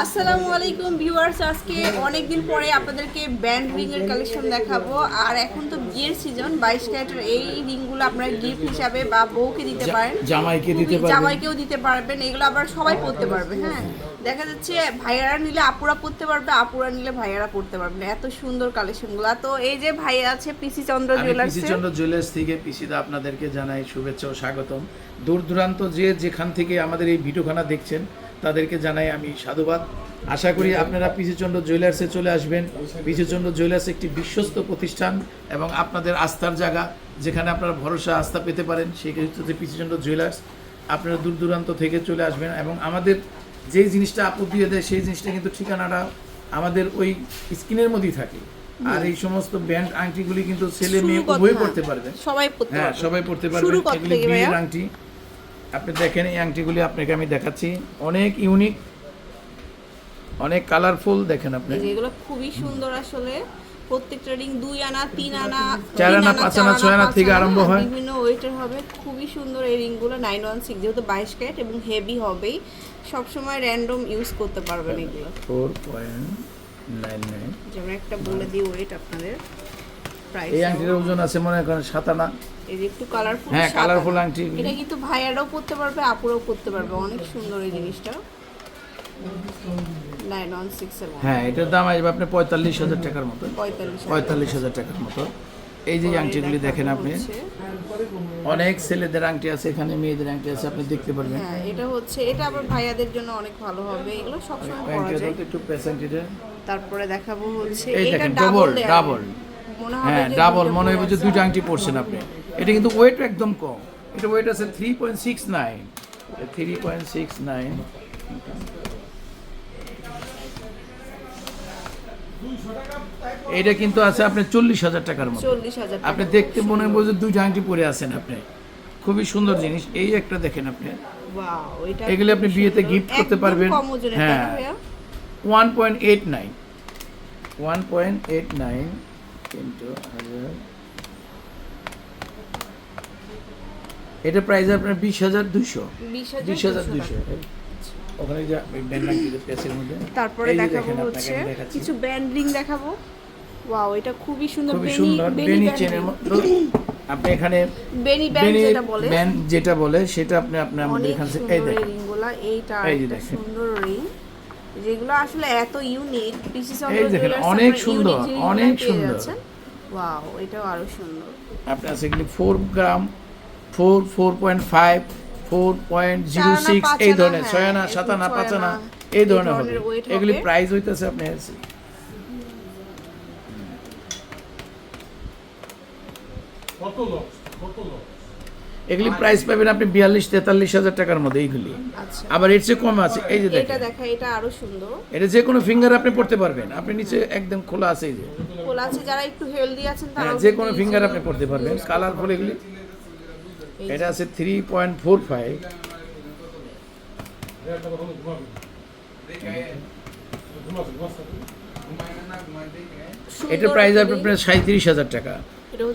আসসালামু আলাইকুম ভিউয়ার্স আজকে অনেক দিন পরে আপনাদেরকে ব্যান্ড রিং এর কালেকশন দেখাবো। আর এখন তো বিয়ের সিজন বাইশ ক্যারেটের এই রিংগুলো আপনারা গিফট হিসাবে বা বউকে দিতে পারেন জামাইকে দিতে পারবেন। জামাইকেও দিতে পারবেন এগুলো আবার সবাই পড়তে পারবে হ্যাঁ? দেখা যাচ্ছে ভাইয়ারা নিলে আপুরা পড়তে পারবে আপুরা নিলে ভাইয়ারা পড়তে পারবে না এত সুন্দর কালেকশনগুলো তো এই যে ভাইয়া আছে পিসি চন্দ্র জুয়েলার্স পিসি চন্দ্র জুয়েলার্স থেকে পিসিদা আপনাদেরকে জানাই শুভেচ্ছা ও স্বাগতম। দূর দূরান্ত যে যেখান থেকে আমাদের এই ভিডিওখানা দেখছেন তাদেরকে জানাই আমি সাধুবাদ। আশা করি আপনারা পিসি চন্দ্র জুয়েলার্সে চলে আসবেন। পিসি চন্দ্র জুয়েলার্স একটি বিশ্বস্ত প্রতিষ্ঠান এবং আপনাদের আস্থার জায়গা যেখানে আপনারা ভরসা আস্থা পেতে পারেন সেই হচ্ছে পিসি চন্দ্র জুয়েলার্স। আপনারা দূর দূরান্ত থেকে চলে আসবেন এবং আমাদের যেই জিনিসটা আপু দিয়ে দেয় সেই জিনিসটা কিন্তু ঠিকানাটা আমাদের ওই স্ক্রিনের মধ্যেই থাকে। আর এই সমস্ত ব্যান্ড আংটিগুলি কিন্তু ছেলে মেয়ে উভয় পড়তে পারবে। সবাই পড়তে হ্যাঁ সবাই পড়তে পারবে। এগুলি বিয়ের আংটি। আপনি দেখেন এই আংটিগুলি আপনাকে আমি দেখাচ্ছি। অনেক ইউনিক অনেক কালারফুল দেখেন আপনি। এগুলো খুবই সুন্দর আসলে। প্রত্যেকটা রিং দুই আনা তিন আনা চার আনা, পাঁচ আনা, ছয় আনা থেকে আরম্ভ হয়। বিভিন্ন ওয়েটের হবে। খুবই সুন্দর এই রিংগুলো নাইন ওয়ান সিক্স যেহেতু বাইশ ক্যারেট এবং হেভি হবেই। সবসময় র্যান্ডম ইউজ করতে পারবেন এগুলো। ফোর পয়েন্ট নাইন নাইন যেমন একটা বলে দিই ওয়েট আপনাদের। এই আংটির ওজন আছে মনে করেন সাত আনা। এই যে একটু কালারফুল হ্যাঁ, colourful আংটি। এটা কিন্তু ভাইয়ারাও পড়তে পারবে আপুরাও পড়তে পারবে। অনেক সুন্দর এই জিনিসটা। হ্যাঁ এটার দাম আসবে আপনি পঁয়তাল্লিশ হাজার টাকার মতো। পঁয়তাল্লিশ হাজার। টাকার মতো। এই যে আংটিগুলি দেখেন আপনি। অনেক ছেলেদের আংটি আছে এখানে মেয়েদের আংটি আছে আপনি দেখতে পারবেন। হ্যাঁ এটা হচ্ছে এটা আবার ভাইয়াদের জন্য অনেক ভালো হবে। এগুলো সবসময় পরা আংটিটা যায়। একটু পেসেন্টিটা তারপরে দেখাবো হচ্ছে এটা ডাবল ডাবল হ্যাঁ ডাবল মনে হয় যে। দুইটা আংটি পড়ছেন আপনি। এটা কিন্তু ওয়েট একদম কম। এটা ওয়েট আছে three point six nine three point six nine এটা কিন্তু আছে আপনি চল্লিশ হাজার টাকার মতো। আপনি দেখতে মনে হয় যে দুইটা আংটি পরে আছেন আপনি। খুবই সুন্দর জিনিস। এই একটা দেখেন আপনি। ওয়াও এগুলি আপনি বিয়েতে gift করতে পারবেন। হ্যাঁ। One point eight nine one point eight nine কিন্তু হাজার এটা প্রাইস আপনার বিশ হাজার দুইশো। বিশ হাজার দুশো ওখানে যে ব্যান্ডাং মধ্যে তারপরে দেখাবো হচ্ছে কিছু ব্যান্ড রিং দেখাবো। ওয়াও এটা খুবই সুন্দর বেনি বেনি চেনের আপনি এখানে বেনি ব্যান্ড যেটা বলে। ব্যান্ড যেটা বলে সেটা আপনি আপনি আমাদের অনেক এখান থেকে সুন্দর এই এইটা দেখেন। সুন্দর রিং। যেগুলো আসলে এত ইউনিক পিসি এই দেখেন, অনেক সুন্দর, অনেক সুন্দর। ওয়াও এটাও আরও সুন্দর। আপনার আছে এগুলি four gram four four point five four point zero six এই ধরনের ছয় আনা সাত আনা পাঁচ এই ধরনের হবে। এগুলি। প্রাইস হইতেছে আপনার কত লক্ষ কত লক্ষ এগুলি প্রাইস পাবেন আপনি বিয়াল্লিশ তেতাল্লিশ হাজার টাকার মধ্যে এইগুলি। আচ্ছা। আবার এর চেয়ে কম আছে এই যে দেখেন। দেখা এটা আরও সুন্দর। এটা যে কোনো ফিঙ্গার আপনি পড়তে পারবেন। আপনি নিচে একদম খোলা আছে এই যে। খোলা আছে যারা একটু হেলদি আছেন তারা হ্যাঁ যে কোনো ফিঙ্গার আপনি পড়তে পারবেন। কালারফুল এগুলি এটা আছে থ্রি পয়েন্ট ফোর ফাইভ একটা কথা বলো, ঘুমাবি ঘুমাবি ঘুমাবি এটা প্রাইস আপনার সাঁত্রিশ হাজার টাকা।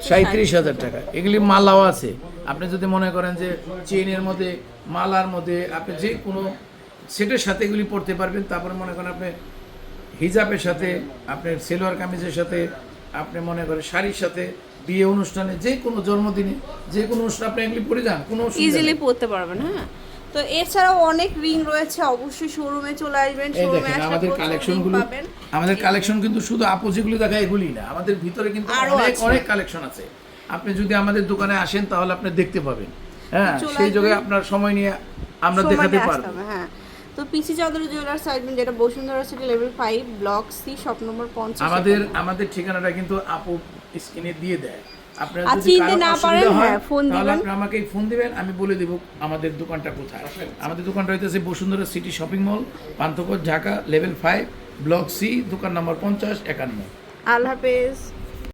সাঁত্রিশ হাজার টাকা। এগুলি মালাও আছে। আপনি যদি মনে করেন যে চেনের মধ্যে মালার মধ্যে আপনি যে কোনো সেটের সাথে এগুলি পড়তে পারবেন তারপরে মনে করেন আপনি হিজাবের সাথে আপনার সেলোয়ার কামিজের সাথে আপনি মনে করেন শাড়ির সাথে বিয়ে অনুষ্ঠানে যে কোনো জন্মদিনে যে কোনো অনুষ্ঠানে আপনি এগুলি পরে যান কোনো ইজিলি পড়তে পারবেন হ্যাঁ। তো এছাড়াও অনেক রিং রয়েছে অবশ্যই শোরুমে চলে আসবেন শোরুমে আমাদের প্রচুর কালেকশনগুলো পাবেন। আমাদের কালেকশন কিন্তু শুধু আপু যেগুলো দেখা এগুলি না আমাদের ভিতরে কিন্তু অনেক অনেক কালেকশন আছে। আপনি যদি আমাদের দোকানে আসেন তাহলে আপনি দেখতে পাবেন। হ্যাঁ সেই জায়গায় আপনার সময় নিয়ে আমরা দেখাতে পারব। হ্যাঁ। তো পিসি চন্দ্র জুয়েলার্স আসবেন যেটা Bashundhara city level five block C shop number পঞ্চাশ আমাদের আমাদের ঠিকানাটা কিন্তু আপু স্ক্রিনে দিয়ে দেয়। আপনারা যদি কারও না অসুবিধা পারেন, হয়, হ্যাঁ, তাহলে আপনি আমাকে ফোন দিবেন আমি বলে দেব আমাদের দোকানটা কোথায়। আমাদের দোকানটা হইতেছে Bashundhara city shopping mall Panthapath Dhaka level five block C দোকান নম্বর পঞ্চাশ একান্ন। আল্লাহ হাফেজ।